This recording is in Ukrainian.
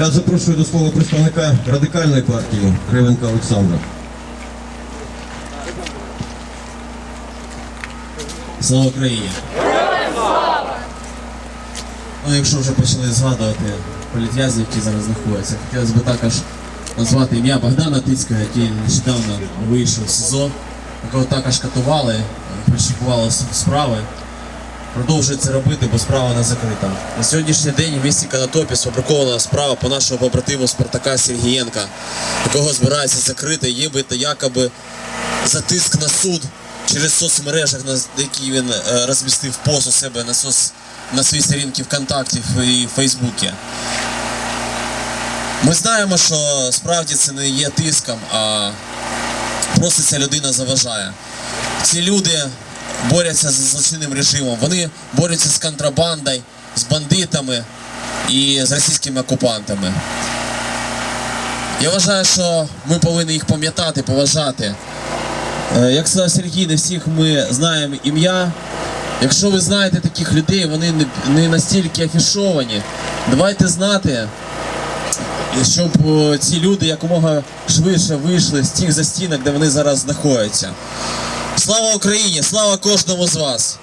Я запрошую до слова представника радикальної партії Кривенка Олександра. Слава Україні! Ну, якщо вже почали згадувати політв'язнів, які зараз знаходяться, хотілося б також назвати ім'я Богдана Тицького, який нещодавно вийшов з СІЗО, якого також катували, е, пришикували справи. Продовжує це робити, бо справа не закрита. На сьогоднішній день в місті Канатопі сфабрикована справа по нашому побратиму Спартака Сергієнка, якого збираються закрити, єбити якоби за тиск на суд через соцмережах, на які він е, розмістив пост у себе на соц на своїй сторінці ВКонтакті і Фейсбуці. Ми знаємо, що справді це не є тиском, а просто ця людина заважає. Ці люди борються з злочинним режимом, вони борються з контрабандою, з бандитами і з російськими окупантами. Я вважаю, що ми повинні їх пам'ятати, поважати. Е, Як сказав Сергій, не всіх ми знаємо ім'я. Якщо ви знаєте таких людей, вони не, настільки афішовані. Давайте знати, щоб е, ці люди якомога швидше вийшли з тих застінок, де вони зараз знаходяться. Слава Україні! Слава кожному з вас!